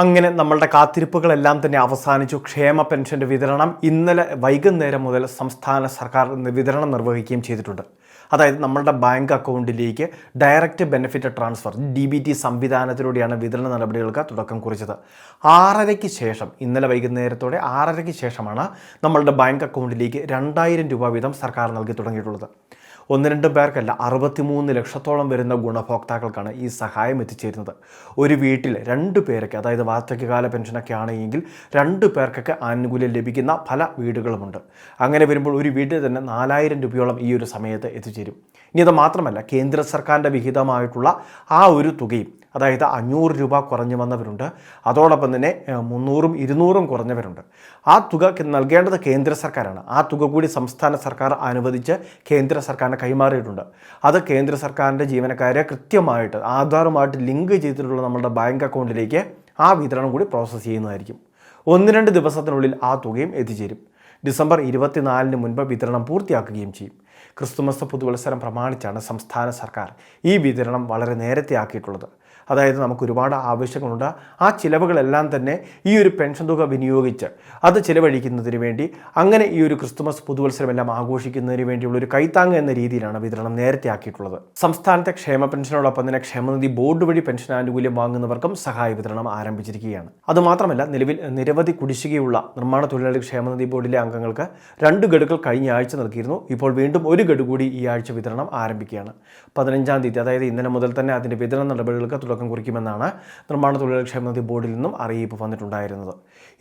അങ്ങനെ നമ്മളുടെ കാത്തിരിപ്പുകളെല്ലാം തന്നെ അവസാനിച്ചു. ക്ഷേമ പെൻഷന്റെ വിതരണം ഇന്നലെ വൈകുന്നേരം മുതൽ സംസ്ഥാന സർക്കാർ വിതരണം നിർവഹിക്കുകയും ചെയ്തിട്ടുണ്ട്. അതായത് നമ്മളുടെ ബാങ്ക് അക്കൗണ്ടിലേക്ക് direct benefit transfer D B T സംവിധാനത്തിലൂടെയാണ് വിതരണ നടപടികൾക്ക് തുടക്കം കുറിച്ചത്. ആറരയ്ക്ക് ശേഷം ഇന്നലെ വൈകുന്നേരത്തോടെ ആറരയ്ക്ക് ശേഷമാണ് നമ്മളുടെ ബാങ്ക് അക്കൗണ്ടിലേക്ക് രണ്ടായിരം രൂപ വീതം സർക്കാർ നൽകി തുടങ്ങിയിട്ടുള്ളത്. ഒന്ന് രണ്ട് പേർക്കല്ല അറുപത്തിമൂന്ന് ലക്ഷത്തോളം വരുന്ന ഗുണഭോക്താക്കൾക്കാണ് ഈ സഹായം എത്തിച്ചേരുന്നത്. ഒരു വീട്ടിൽ രണ്ട് പേരൊക്കെ അതായത് വാർദ്ധക്യകാല പെൻഷനൊക്കെ ആണെങ്കിൽ രണ്ട് പേർക്കൊക്കെ ആനുകൂല്യം ലഭിക്കുന്ന പല വീടുകളുമുണ്ട്. അങ്ങനെ വരുമ്പോൾ ഒരു വീട്ടിൽ തന്നെ നാലായിരം രൂപയോളം ഈ ഒരു സമയത്ത് എത്തിച്ചേരും. ഇനി അത് മാത്രമല്ല കേന്ദ്ര സർക്കാരിന്റെ വിഹിതമായിട്ടുള്ള ആ ഒരു തുകയും അതായത് അഞ്ഞൂറ് രൂപ കുറഞ്ഞു വന്നവരുണ്ട്. അതോടൊപ്പം തന്നെ മുന്നൂറും ഇരുന്നൂറും കുറഞ്ഞവരുണ്ട്. ആ തുക നൽകേണ്ടത് കേന്ദ്ര സർക്കാരാണ്. ആ തുക കൂടി സംസ്ഥാന സർക്കാർ അനുവദിച്ച് കേന്ദ്ര സർക്കാരിന് കൈമാറിയിട്ടുണ്ട്. അത് കേന്ദ്ര സർക്കാരിന്റെ ജീവനക്കാരെ കൃത്യമായിട്ട് ആധാറുമായിട്ട് ലിങ്ക് ചെയ്തിട്ടുള്ള നമ്മുടെ ബാങ്ക് അക്കൗണ്ടിലേക്ക് ആ വിതരണം കൂടി പ്രോസസ്സ് ചെയ്യുന്നതായിരിക്കും. ഒന്ന് രണ്ട് ദിവസത്തിനുള്ളിൽ ആ തുകയും എത്തിച്ചേരും. ഡിസംബർ ഇരുപത്തിനാലിന് മുൻപ് വിതരണം പൂർത്തിയാക്കുകയും ചെയ്യും. ക്രിസ്തുമസ് പുതുവത്സരം പ്രമാണിച്ചാണ് സംസ്ഥാന സർക്കാർ ഈ വിതരണം വളരെ നേരത്തെ ആക്കിയിട്ടുള്ളത്. അതായത് നമുക്ക് ഒരുപാട് ആവശ്യങ്ങളുണ്ട്. ആ ചിലവുകളെല്ലാം തന്നെ ഈ ഒരു പെൻഷൻ തുക വിനിയോഗിച്ച് അത് ചിലവഴിക്കുന്നതിന് വേണ്ടി അങ്ങനെ ഈ ഒരു ക്രിസ്തുമസ് പുതുവത്സരം എല്ലാം ആഘോഷിക്കുന്നതിന് വേണ്ടിയുള്ള ഒരു കൈത്താങ് എന്ന രീതിയിലാണ് വിതരണം നേരത്തെ ആക്കിയിട്ടുള്ളത്. സംസ്ഥാനത്തെ ക്ഷേമ പെൻഷനോടൊപ്പം തന്നെ ക്ഷേമനിധി ബോർഡ് വഴി പെൻഷൻ ആനുകൂല്യം വാങ്ങുന്നവർക്കും സഹായ വിതരണം ആരംഭിച്ചിരിക്കുകയാണ്. അതുമാത്രമല്ല നിലവിൽ നിരവധി കുടിശ്ശികയുള്ള നിർമ്മാണ തൊഴിലാളി ക്ഷേമനിധി ബോർഡിലെ അംഗങ്ങൾക്ക് രണ്ട് ഗഡുക്കൾ കഴിഞ്ഞ ആഴ്ച നൽകിയിരുന്നു. ഇപ്പോൾ വീണ്ടും ഒരു ഗഡു കൂടി ഈ ആഴ്ച വിതരണം ആരംഭിക്കുകയാണ്. പതിനഞ്ചാം തീയതി അതായത് ഇന്നലെ മുതൽ തന്നെ അതിന്റെ വിതരണ നടപടികൾക്ക് തുടക്കം കുറിക്കുമെന്നാണ് നിർമ്മാണ തൊഴിലാളി ബോർഡിൽ നിന്നും അറിയിപ്പ് വന്നിട്ടുണ്ടായിരുന്നത്.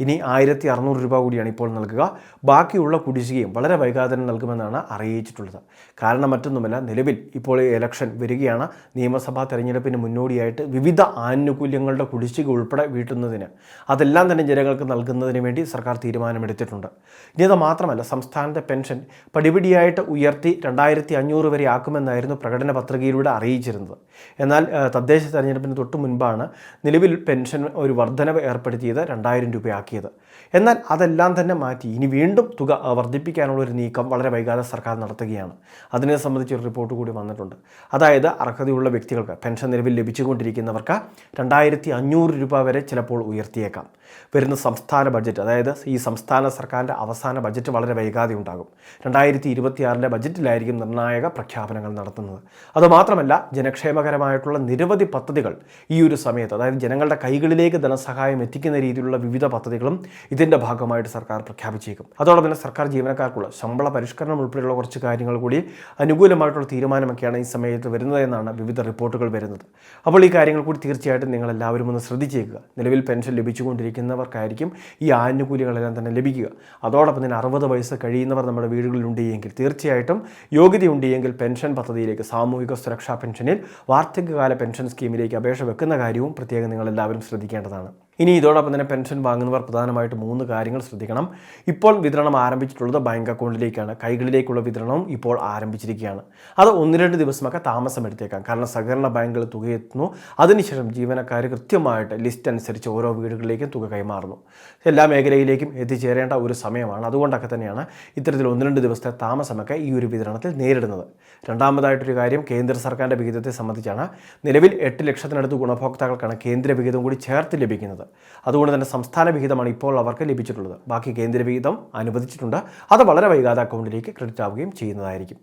ഇനി ആയിരത്തി അറുന്നൂറ് രൂപ കൂടിയാണ് ഇപ്പോൾ നൽകുക. ബാക്കിയുള്ള കുടിശ്ശികയും വളരെ വൈകാതെ തന്നെ നൽകുമെന്നാണ് അറിയിച്ചിട്ടുള്ളത്. കാരണം മറ്റൊന്നുമല്ല നിലവിൽ ഇപ്പോൾ ഇലക്ഷൻ വരികയാണ്. നിയമസഭാ തെരഞ്ഞെടുപ്പിന് മുന്നോടിയായിട്ട് വിവിധ ആനുകൂല്യങ്ങളുടെ കുടിശ്ശിക ഉൾപ്പെടെ വീട്ടുന്നതിന് അതെല്ലാം തന്നെ ജനങ്ങൾക്ക് നൽകുന്നതിന് വേണ്ടി സർക്കാർ തീരുമാനമെടുത്തിട്ടുണ്ട്. ഇനി അത് മാത്രമല്ല സംസ്ഥാനത്തെ പെൻഷൻ പടിപടിയായിട്ട് ഉയർത്തി രണ്ടായിരത്തി അഞ്ഞൂറ് വരെ ആക്കുമെന്നായിരുന്നു പ്രകടന പത്രികയിലൂടെ അറിയിച്ചിരുന്നത്. എന്നാൽ തദ്ദേശ തദ്ദേശ തെരഞ്ഞെടുപ്പിന് തൊട്ട് മുൻപാണ് നിലവിൽ പെൻഷൻ ഒരു വർധനവ് ഏർപ്പെടുത്തിയത് രണ്ടായിരം രൂപയാക്കിയത്. എന്നാൽ അതെല്ലാം തന്നെ മാറ്റി ഇനി വീണ്ടും തുക വർദ്ധിപ്പിക്കാനുള്ള ഒരു നീക്കം വളരെ വൈകാതെ സർക്കാർ നടത്തുകയാണ്. അതിനെ സംബന്ധിച്ച് ഒരു റിപ്പോർട്ട് കൂടി വന്നിട്ടുണ്ട്. അതായത് അർഹതയുള്ള വ്യക്തികൾക്ക് പെൻഷൻ നിലവിൽ ലഭിച്ചുകൊണ്ടിരിക്കുന്നവർക്ക് രണ്ടായിരത്തി അഞ്ഞൂറ് രൂപ വരെ ചിലപ്പോൾ ഉയർത്തിയേക്കാം. വരുന്ന സംസ്ഥാന ബഡ്ജറ്റ് അതായത് ഈ സംസ്ഥാന സർക്കാരിന്റെ അവസാന ബഡ്ജറ്റ് വളരെ വൈകാതെ ഉണ്ടാകും. രണ്ടായിരത്തി ഇരുപത്തിയാറിന്റെ ബഡ്ജറ്റിലായിരിക്കും നിർണായക പ്രഖ്യാപനങ്ങൾ നടത്തുന്നത്. അതുമാത്രമല്ല ജനക്ഷേമകരമായിട്ടുള്ള നിരവധി പദ്ധതികൾ ഈ ഒരു സമയത്ത് അതായത് ജനങ്ങളുടെ കൈകളിലേക്ക് ധനസഹായം എത്തിക്കുന്ന രീതിയിലുള്ള വിവിധ പദ്ധതികളും ഇതിന്റെ ഭാഗമായിട്ട് സർക്കാർ പ്രഖ്യാപിച്ചേക്കും. അതോടൊപ്പം തന്നെ സർക്കാർ ജീവനക്കാർക്കുള്ള ശമ്പള പരിഷ്കരണം ഉൾപ്പെടെയുള്ള കുറച്ച് കാര്യങ്ങൾ കൂടി അനുകൂലമായിട്ടുള്ള തീരുമാനമൊക്കെയാണ് ഈ സമയത്ത് വരുന്നതെന്നാണ് വിവിധ റിപ്പോർട്ടുകൾ വരുന്നത്. അപ്പോൾ ഈ കാര്യങ്ങൾ കൂടി തീർച്ചയായിട്ടും നിങ്ങൾ എല്ലാവരും ഒന്ന് ശ്രദ്ധിച്ചേക്കുക. നിലവിൽ പെൻഷൻ ലഭിച്ചുകൊണ്ടിരിക്കുന്നവർക്കായിരിക്കും ഈ ആനുകൂല്യങ്ങളെല്ലാം തന്നെ ലഭിക്കുക. അതോടൊപ്പം തന്നെ അറുപത് വയസ്സ് കഴിയുന്നവർ നമ്മുടെ വീടുകളിൽ ഉണ്ടെങ്കിൽ തീർച്ചയായിട്ടും യോഗ്യതയുണ്ടെങ്കിൽ പെൻഷൻ പദ്ധതിയിലേക്ക് സാമൂഹിക സുരക്ഷാ പെൻഷനിൽ വാർദ്ധക്യകാല പെൻഷൻ സ്കീമിലേക്ക് അപേക്ഷ വെക്കുന്ന കാര്യവും പ്രത്യേകം നിങ്ങൾ എല്ലാവരും ശ്രദ്ധിക്കേണ്ടതാണ്. ഇനി ഇതോടൊപ്പം തന്നെ പെൻഷൻ വാങ്ങുന്നവർ പ്രധാനമായിട്ട് മൂന്ന് കാര്യങ്ങൾ ശ്രദ്ധിക്കണം. ഇപ്പോൾ വിതരണം ആരംഭിച്ചിട്ടുള്ളത് ബാങ്ക് അക്കൗണ്ടിലേക്കാണ്. കൈകളിലേക്കുള്ള വിതരണവും ഇപ്പോൾ ആരംഭിച്ചിരിക്കുകയാണ്. അത് ഒന്ന് രണ്ട് ദിവസമൊക്കെ താമസം എടുത്തേക്കാം. കാരണം സഹകരണ ബാങ്കുകൾ തുക എത്തുന്നു. അതിനുശേഷം ജീവനക്കാർ കൃത്യമായിട്ട് ലിസ്റ്റ് അനുസരിച്ച് ഓരോ വീടുകളിലേക്കും തുക കൈമാറുന്നു. എല്ലാ മേഖലയിലേക്കും എത്തിച്ചേരേണ്ട ഒരു സമയമാണ്. അതുകൊണ്ടൊക്കെ തന്നെയാണ് ഇത്തരത്തിൽ ഒന്ന് രണ്ട് ദിവസത്തെ താമസമൊക്കെ ഈ ഒരു വിതരണത്തിൽ നേരിടുന്നത്. രണ്ടാമതായിട്ടൊരു കാര്യം കേന്ദ്ര സർക്കാരിന്റെ വിഹിതത്തെ സംബന്ധിച്ചാണ് നിലവിൽ എട്ട് ലക്ഷത്തിനടുത്ത് ഗുണഭോക്താക്കൾക്കാണ് കേന്ദ്ര വിഹിതം കൂടി ചേർത്ത് ലഭിക്കുന്നത്. അതുകൊണ്ട് തന്നെ സംസ്ഥാന വിഹിതമാണ് ഇപ്പോൾ അവർക്ക് ലഭിച്ചിട്ടുള്ളത്. ബാക്കി കേന്ദ്ര വിഹിതം അനുവദിച്ചിട്ടുണ്ട്. അത് വളരെ വൈകാതെ അക്കൗണ്ടിലേക്ക് ക്രെഡിറ്റ് ആവുകയും ചെയ്യുന്നതായിരിക്കും.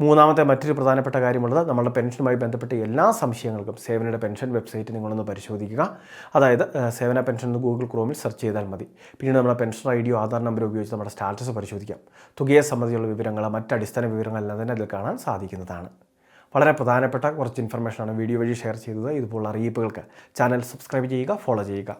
മൂന്നാമത്തെ മറ്റൊരു പ്രധാനപ്പെട്ട കാര്യമുള്ളത് നമ്മുടെ പെൻഷനുമായി ബന്ധപ്പെട്ട എല്ലാ സംശയങ്ങൾക്കും സേവനയുടെ പെൻഷൻ വെബ്സൈറ്റ് നിങ്ങളൊന്ന് പരിശോധിക്കുക. അതായത് സേവന പെൻഷൻ എന്ന് ഗൂഗിൾ ക്രോമിൽ സെർച്ച് ചെയ്താൽ മതി. പിന്നീട് നമ്മുടെ പെൻഷൻ ഐ ഡിയോ ആധാർ നമ്പർ ഉപയോഗിച്ച് നമ്മുടെ സ്റ്റാറ്റസ് പരിശോധിക്കാം. തുകയെ സംബന്ധിച്ചുള്ള വിവരങ്ങൾ മറ്റ് അടിസ്ഥാന വിവരങ്ങളെല്ലാം തന്നെ അതിൽ കാണാൻ സാധിക്കുന്നതാണ്. വളരെ പ്രധാനപ്പെട്ട കുറച്ച് ഇൻഫർമേഷനാണ് വീഡിയോ വഴി ഷെയർ ചെയ്തത്. ഇതുപോലുള്ള അറിയിപ്പുകൾക്ക് ചാനൽ സബ്സ്ക്രൈബ് ചെയ്യുക ഫോളോ ചെയ്യുക.